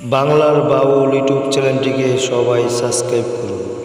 বাংলার বাউল ইউটিউব চ্যানেলটিকে সবাই সাবস্ক্রাইব করুন।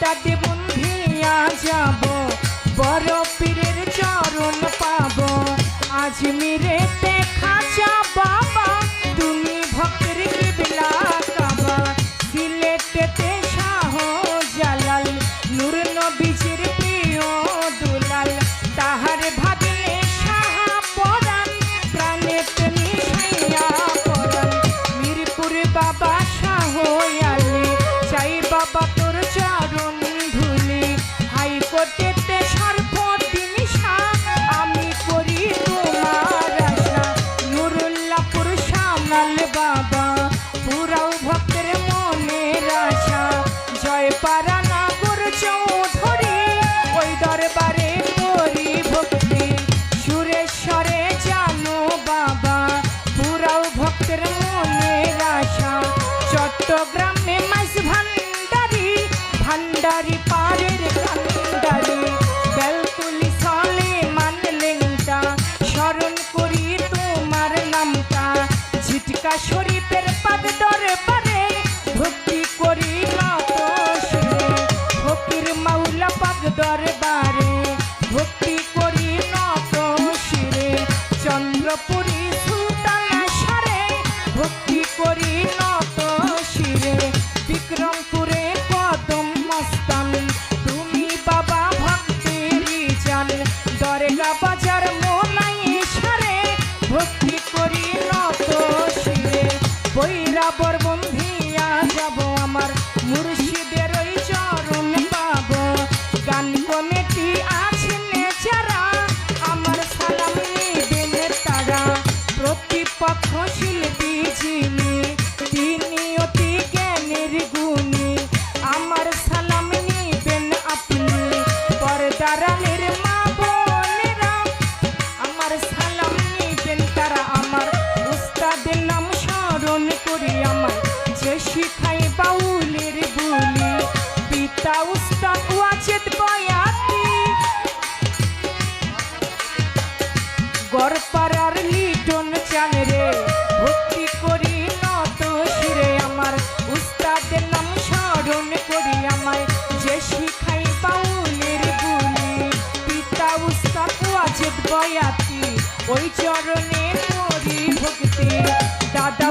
দাদি বন্ধিয়া যাব। বড় পীরের চরণ পাব। আজমিরে বারে গড়পাড়ার লিটন চান রে। ভক্তি করি নত শিরে আমার। উস্তাদের নাম স্মরণ করি আমায়। যে শিখাই বাউলের গুলি, পিতা উস্তাদ বয়াতি। ওই চরণে করি ভক্তি। দাদা